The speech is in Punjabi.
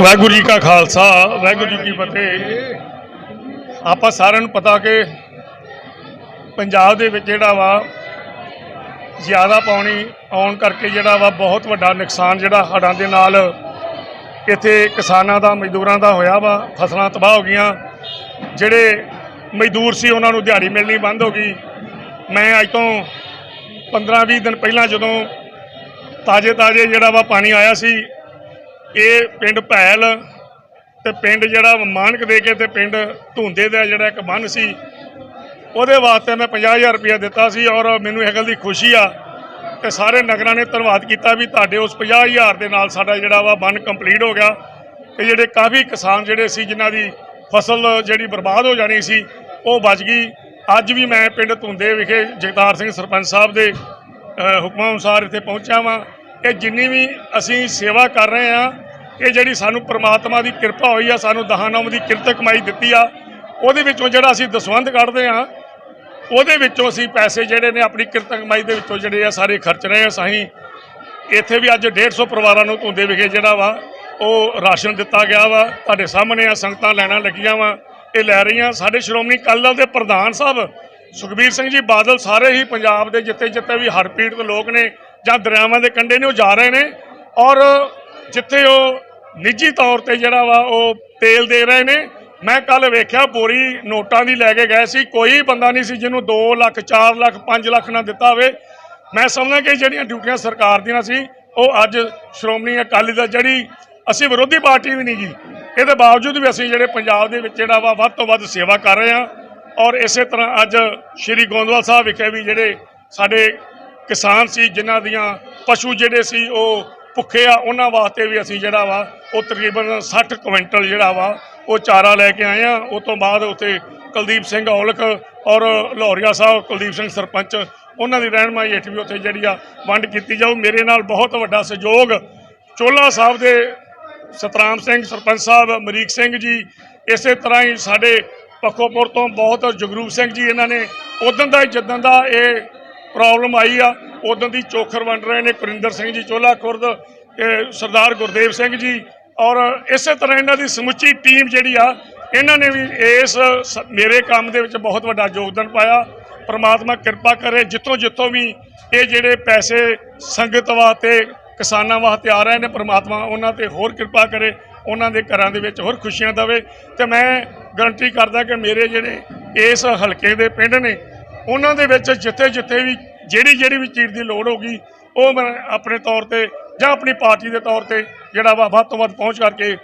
ਵਾਹਿਗੁਰੂ ਜੀ ਕਾ ਖਾਲਸਾ, ਵਾਹਿਗੁਰੂ ਜੀ ਕੀ ਫਤਿਹ। ਆਪਾਂ ਸਾਰਿਆਂ ਨੂੰ ਪਤਾ ਕਿ ਪੰਜਾਬ ਦੇ ਵਿੱਚ ਜਿਹੜਾ ਵਾ ਜ਼ਿਆਦਾ ਪਾਣੀ ਆਉਣ ਕਰਕੇ ਜਿਹੜਾ ਵਾ ਬਹੁਤ ਵੱਡਾ ਨੁਕਸਾਨ ਜਿਹੜਾ ਹੜ੍ਹਾਂ ਦੇ ਨਾਲ ਇੱਥੇ ਕਿਸਾਨਾਂ ਦਾ, ਮਜ਼ਦੂਰਾਂ ਦਾ ਹੋਇਆ ਵਾ, ਫਸਲਾਂ ਤਬਾਹ ਹੋ ਗਈਆਂ। ਜਿਹੜੇ ਮਜ਼ਦੂਰ ਸੀ ਉਹਨਾਂ ਨੂੰ ਦਿਹਾੜੀ ਮਿਲਣੀ ਬੰਦ ਹੋ ਗਈ। ਮੈਂ ਅੱਜ ਤੋਂ 15-20 ਦਿਨ ਪਹਿਲਾਂ ਜਦੋਂ ਤਾਜੇ ਤਾਜੇ ਜਿਹੜਾ ਵਾ ਪਾਣੀ ਆਇਆ ਸੀ ਇਹ ਪਿੰਡ ਭੈਲ ਤੇ ਪਿੰਡ ਜਿਹੜਾ ਮਾਨਕ ਦੇ ਕੇ ਤੇ ਪਿੰਡ ਧੁੰਦੇ ਦਾ ਜਿਹੜਾ ਇੱਕ ਬੰਨ ਸੀ, ਉਹਦੇ ਵਾਸਤੇ ਮੈਂ 50000 ਰੁਪਇਆ ਦਿੱਤਾ ਸੀ ਔਰ ਮੈਨੂੰ ਇਹ ਗੱਲ ਦੀ ਖੁਸ਼ੀ ਆ ਕਿ ਸਾਰੇ ਨਗਰਾਂ ਨੇ ਧੰਨਵਾਦ ਕੀਤਾ ਵੀ ਤੁਹਾਡੇ ਉਸ 50000 ਦੇ ਨਾਲ ਸਾਡਾ ਜਿਹੜਾ ਵਾ ਬੰਨ ਕੰਪਲੀਟ ਹੋ ਗਿਆ ਤੇ ਜਿਹੜੇ ਕਾਫੀ ਕਿਸਾਨ ਜਿਹੜੇ ਸੀ, ਜਿਨ੍ਹਾਂ ਦੀ ਫਸਲ ਜਿਹੜੀ ਬਰਬਾਦ ਹੋ ਜਾਣੀ ਸੀ, ਉਹ ਬਚ ਗਈ। ਅੱਜ ਵੀ ਮੈਂ ਪਿੰਡ ਧੁੰਦੇ ਵਿਖੇ ਜਗਤਾਰ ਸਿੰਘ ਸਰਪੰਚ ਸਾਹਿਬ ਦੇ ਹੁਕਮਾਂ ਅਨੁਸਾਰ ਇੱਥੇ ਪਹੁੰਚਿਆ ਵਾਂ। ਕਿ ਜਿੰਨੀ ਵੀ ਅਸੀਂ ਸੇਵਾ ਕਰ ਰਹੇ ਆ ਇਹ ਜਿਹੜੀ ਸਾਨੂੰ ਪ੍ਰਮਾਤਮਾ ਦੀ ਕਿਰਪਾ ਹੋਈ ਆ, ਸਾਨੂੰ ਦਹਾਨਾਮ ਦੀ ਕਿਰਤ ਕਮਾਈ ਦਿੱਤੀ ਆ, ਉਹਦੇ ਵਿੱਚੋਂ ਜਿਹੜਾ ਅਸੀਂ ਦਸਵੰਧ ਕੱਢਦੇ ਆ ਉਹਦੇ ਵਿੱਚੋਂ ਅਸੀਂ ਪੈਸੇ ਜਿਹੜੇ ਨੇ ਆਪਣੀ ਕਿਰਤ ਕਮਾਈ ਦੇ ਵਿੱਚੋਂ ਜਿਹੜੇ ਆ, ਸਾਰੇ ਖਰਚ ਰਹੇ ਆ ਸਾਹੀਂ। ਇੱਥੇ ਵੀ ਅੱਜ 150 ਪਰਿਵਾਰਾਂ ਨੂੰ ਧੁੰਦੇ ਵਿਖੇ ਜਿਹੜਾ ਵਾ, ਉਹ ਰਾਸ਼ਨ ਦਿੱਤਾ ਗਿਆ ਵਾ, ਤੁਹਾਡੇ ਸਾਹਮਣੇ ਆ ਸੰਗਤਾਂ ਲੈਣਾ ਲੱਗੀਆਂ ਵਾ, ਇਹ ਲੈ ਰਹੀਆਂ। ਸਾਡੇ ਸ਼੍ਰੋਮਣੀ ਅਕਾਲੀ ਦਲ ਦੇ ਪ੍ਰਧਾਨ ਸਾਹਿਬ ਸੁਖਬੀਰ ਸਿੰਘ ਜੀ, ਬਾਦਲ ਸਾਰੇ ਹੀ ਪੰਜਾਬ ਦੇ ਜਿੱਥੇ ਜਿੱਥੇ ਵੀ ਹੜ੍ਹ ਪੀੜਤ ਲੋਕ ਨੇ ਜਾਂ ਦਰਿਆਵਾਂ ਦੇ ਕੰਢੇ ਨੇ, ਉਹ ਜਾ ਰਹੇ ਨੇ ਔਰ ਜਿੱਥੇ ਉਹ ਨਿੱਜੀ ਤੌਰ ਤੇ ਜਿਹੜਾ ਵਾ, ਉਹ ਤੇਲ ਦੇ ਰਹੇ ਨੇ। ਮੈਂ ਕੱਲ ਵੇਖਿਆ ਬੋਰੀ ਨੋਟਾਂ ਦੀ ਲੈ ਕੇ ਗਏ ਸੀ। ਕੋਈ ਬੰਦਾ ਨਹੀਂ ਸੀ ਜਿਹਨੂੰ 2 ਲੱਖ 4 ਲੱਖ 5 ਲੱਖ ਨਾ ਦਿੱਤਾ ਹੋਵੇ। ਮੈਂ ਸਮਝਦਾ ਕਿ ਜਿਹੜੀਆਂ ਡਿਊਟੀਆਂ ਸਰਕਾਰ ਦੀਆਂ ਸੀ, ਉਹ ਅੱਜ ਸ਼੍ਰੋਮਣੀ ਅਕਾਲੀ ਦਲ ਜਿਹੜੀ, ਅਸੀਂ ਵਿਰੋਧੀ ਪਾਰਟੀ ਵੀ ਨਹੀਂ ਗੀ ਇਹਦੇ ਬਾਵਜੂਦ ਵੀ ਅਸੀਂ ਜਿਹੜੇ ਪੰਜਾਬ ਦੇ ਵਿੱਚ ਜਿਹੜਾ ਵਾ, ਵੱਧ ਤੋਂ ਵੱਧ ਸੇਵਾ ਕਰ ਰਹੇ ਹਾਂ। ਔਰ ਇਸੇ ਤਰ੍ਹਾਂ ਅੱਜ ਸ਼੍ਰੀ ਗੋਂਦਵਾਲ ਸਾਹਿਬ ਵਿਖੇ ਵੀ ਜਿਹੜੇ ਸਾਡੇ ਕਿਸਾਨ ਸੀ, ਜਿਨ੍ਹਾਂ ਦੀਆਂ ਪਸ਼ੂ ਜਿਹੜੇ ਸੀ, ਉਹ ਭੁੱਖੇ ਆ, ਉਹਨਾਂ ਵਾਸਤੇ ਵੀ ਅਸੀਂ ਜਿਹੜਾ ਵਾ, ਉਹ ਤਕਰੀਬਨ 60 ਕੁਇੰਟਲ ਜਿਹੜਾ ਵਾ, ਉਹ ਚਾਰਾ ਲੈ ਕੇ ਆਏ ਆ। ਉਸ ਤੋਂ ਬਾਅਦ ਉੱਥੇ ਕੁਲਦੀਪ ਸਿੰਘ ਔਲਖ ਔਰ ਲਾਹੌਰੀਆ ਸਾਹਿਬ, ਕੁਲਦੀਪ ਸਿੰਘ ਸਰਪੰਚ, ਉਹਨਾਂ ਦੀ ਰਹਿਨਮਾਈ ਹੇਠ ਵੀ ਉੱਥੇ ਜਿਹੜੀ ਆ ਵੰਡ ਕੀਤੀ ਜਾਊ। ਮੇਰੇ ਨਾਲ ਬਹੁਤ ਵੱਡਾ ਸਹਿਯੋਗ ਚੋਲਾ ਸਾਹਿਬ ਦੇ ਸਤਰਾਮ ਸਿੰਘ, ਸਰਪੰਚ ਸਾਹਿਬ ਮਰੀਕ ਸਿੰਘ ਜੀ, ਇਸੇ ਤਰ੍ਹਾਂ ਹੀ ਸਾਡੇ ਪੱਖੋਪੁਰ ਤੋਂ ਬਹੁਤ ਜਗਰੂਪ ਸਿੰਘ ਜੀ ਇਹਨਾਂ ਨੇ। ਉਦੋਂ ਦਾ ਹੀ ਜਦੋਂ ਦਾ ਇਹ ਪ੍ਰੋਬਲਮ ਆਈ ਆ ਉਦੋਂ ਦੀ ਚੋਖਰ ਵੰਡ ਰਹੇ ਨੇ ਕੁਰਿੰਦਰ ਸਿੰਘ ਜੀ ਚੋਲਾ ਖੁਰਦ ਸਰਦਾਰ ਗੁਰਦੇਵ ਸਿੰਘ ਜੀ। ਔਰ ਇਸੇ ਤਰ੍ਹਾਂ ਇਹਨਾਂ ਦੀ ਸਮੁੱਚੀ ਟੀਮ ਜਿਹੜੀ ਆ, ਇਹਨਾਂ ਨੇ ਵੀ ਇਸ ਸ- ਮੇਰੇ ਕੰਮ ਦੇ ਵਿੱਚ ਬਹੁਤ ਵੱਡਾ ਯੋਗਦਾਨ ਪਾਇਆ। ਪ੍ਰਮਾਤਮਾ ਕਿਰਪਾ ਕਰੇ, ਜਿੱਥੋਂ ਜਿੱਥੋਂ ਵੀ ਇਹ ਜਿਹੜੇ ਪੈਸੇ ਸੰਗਤ ਵਾਸਤੇ, ਕਿਸਾਨਾਂ ਵਾਸਤੇ ਆ ਰਹੇ ਨੇ, ਪ੍ਰਮਾਤਮਾ ਉਹਨਾਂ ਤੇ ਹੋਰ ਕਿਰਪਾ ਕਰੇ। ਉਹਨਾਂ ਦੇ ਘਰਾਂ ਦੇ ਵਿੱਚ ਹੋਰ ਖੁਸ਼ੀਆਂ ਦੇਵੇ ਤੇ ਮੈਂ ਗਰੰਟੀ ਕਰਦਾ ਕਿ ਮੇਰੇ ਜਿਹੜੇ ਇਸ ਹਲਕੇ ਦੇ ਪਿੰਡ ਨੇ, ਉਹਨਾਂ ਦੇ ਵਿੱਚ ਜਿੱਥੇ ਜਿੱਥੇ ਵੀ ਜਿਹੜੀ ਜਿਹੜੀ ਵੀ ਚੀਜ਼ ਦੀ ਲੋੜ ਹੋਗੀ ਉਹ ਮੈਂ ਆਪਣੇ ਤੌਰ ਤੇ ਜਾਂ ਆਪਣੀ ਪਾਰਟੀ ਦੇ ਤੌਰ ਤੇ ਜਿਹੜਾ ਵਾ ਵੱਧ ਤੋਂ ਵੱਧ ਪਹੁੰਚ ਕਰਕੇ